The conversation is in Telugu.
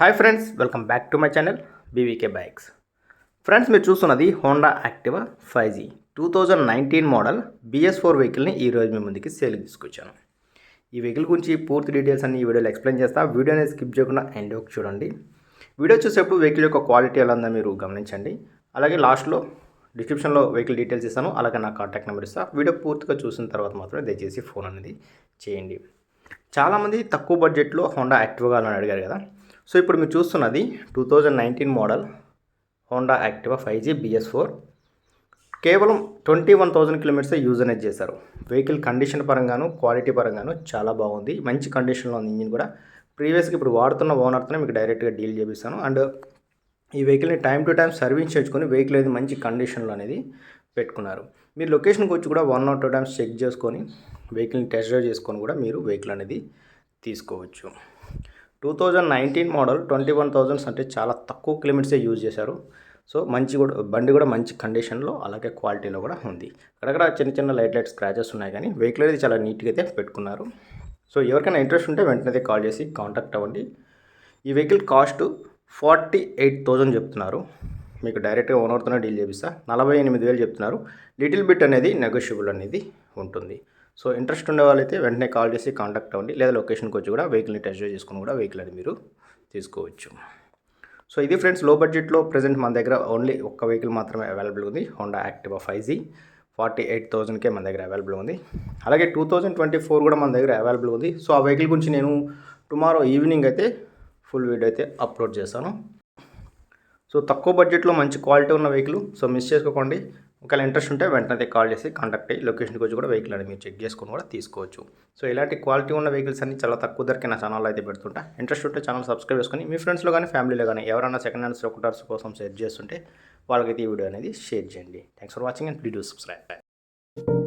Hi friends welcome back to my channel BVK bikes friends మీరు చూస్తున్నది Honda Activa five G two thousand nineteen model BS four వెహికల్ని ఈ రోజు మీ ముందుకి సేల్కి తీసుకొచ్చాను. ఈ వెహికల్ గురించి పూర్తి డీటెయిల్స్ అన్ని ఈ వీడియోలో ఎక్స్ప్లెయిన్ చేస్తా. వీడియోని స్కిప్ చేయకుండా ఎండ్ వరకు చూడండి. వీడియో చూసేప్పుడు వెహికల్ యొక్క క్వాలిటీ ఎలా ఉందో మీరు గమనించండి. అలాగే లాస్ట్లో డిస్క్రిప్షన్లో వెహికల్ డీటెయిల్స్ ఇస్తాను. అలాగే నా కాంటాక్ట్ నెంబర్ ఇస్తాను వీడియో పూర్తిగా చూసిన తర్వాత మాత్రమే దయచేసి ఫోన్ అనేది చేయండి. చాలామంది తక్కువ బడ్జెట్లో హోండా యాక్టివా అని అడిగారు కదా. సో ఇప్పుడు మీరు చూస్తున్నది two thousand nineteen model Honda Activa five G BS four. కేవలం twenty one thousand kilometres use అనేది చేశారు. వెహికల్ కండిషన్ పరంగాను క్వాలిటీ పరంగాను చాలా బాగుంది. మంచి కండిషన్లో ఉంది ఇంజిన్ కూడా. ప్రీవియస్గా ఇప్పుడు వాడుతున్న ఓనర్తోనే మీకు డైరెక్ట్గా డీల్ చేపిస్తాను. అండ్ ఈ వెహికల్ని టైం టు టైం సర్వీస్ చేసుకొని వెహికల్ అనేది మంచి కండిషన్లో అనేది పెట్టుకున్నారు. మీరు లొకేషన్కి వచ్చి కూడా one or two times check చేసుకొని వెహికల్ని టెస్ట్ డ్రైవ్ చేసుకొని కూడా మీరు వెహికల్ అనేది తీసుకోవచ్చు. Two thousand nineteen model twenty one thousands అంటే చాలా తక్కువ కిలోమీటర్సే యూజ్ చేశారు. సో మంచి కూడా బండి కూడా మంచి కండిషన్లో అలాగే క్వాలిటీలో కూడా ఉంది. అక్కడక్కడ చిన్న చిన్న లైట్ లైట్ స్క్రాచెస్ ఉన్నాయి కానీ వెహికల్ అనేది చాలా నీట్గా అయితే పెట్టుకున్నారు. సో ఎవరికైనా ఇంట్రెస్ట్ ఉంటే వెంటనే కాల్ చేసి కాంటాక్ట్ అవ్వండి. ఈ vehicle cost forty eight thousand చెప్తున్నారు. మీకు డైరెక్ట్గా ఓనర్తోనే డీల్ చేపిస్తా. నలభై ఎనిమిది వేలు చెప్తున్నారు. లిటిల్ బిట్ అనేది నెగోషియబుల్ అనేది ఉంటుంది. సో ఇంట్రెస్ట్ ఉండే వాళ్ళైతే వెంటనే కాల్ చేసి కాంటాక్ట్ అవ్వండి. లేదా లొకేషన్కి వచ్చి కూడా వెహికల్ని టెస్ట్ డ్రైవ్ చేసుకుని కూడా వెహికల్ అని మీరు తీసుకోవచ్చు. సో ఇది ఫ్రెండ్స్లో బడ్జెట్లో ప్రజెంట్ మన దగ్గర ఓన్లీ ఒక్క వెహికల్ మాత్రమే అవైలబుల్ ఉంది. Honda Activa five G forty eight థౌజండ్కే మన దగ్గర అవైలబుల్ ఉంది. అలాగే టూ థౌజండ్ ట్వంటీ ఫోర్ కూడా మన దగ్గర అవైలబుల్ ఉంది. సో ఆ వెహికల్ గురించి నేను టుమారో ఈవినింగ్ అయితే ఫుల్ వీడియో అయితే అప్లోడ్ చేస్తాను. సో తక్కువ బడ్జెట్లో మంచి క్వాలిటీ ఉన్న వెహికల్ సో మిస్ చేసుకోకండి. ఒకవేళ ఇంట్రెస్ట్ ఉంటే వెంటనే కాల్ చేసి కాంటాక్ట్ అయ్యి లొకేషన్కి వచ్చి కూడా వెహికల్ అనేది మీరు చెక్ చేసుకొని కూడా తీసుకోవచ్చు. సో ఇలాంటి క్వాలిటీ ఉన్న వెహికల్స్ అన్ని చాలా తక్కువ ధరకే నా ఛానల్ అయితే పెడుతుంటా. ఇంట్రెస్ట్ ఉంటే ఛానల్ సబ్స్క్రైబ్ చేసుకొని మీ ఫ్రెండ్స్లో కానీ ఫ్యామిలీలో కానీ ఎవరైనా సెకండ్ హ్యాండ్స్ ఒకటార్స్ కోసం సెర్చ్ చేస్తుంటే వాళ్ళకైతే ఈ వీడియో అనేది షేర్ చేయండి. Thanks for watching and please do subscribe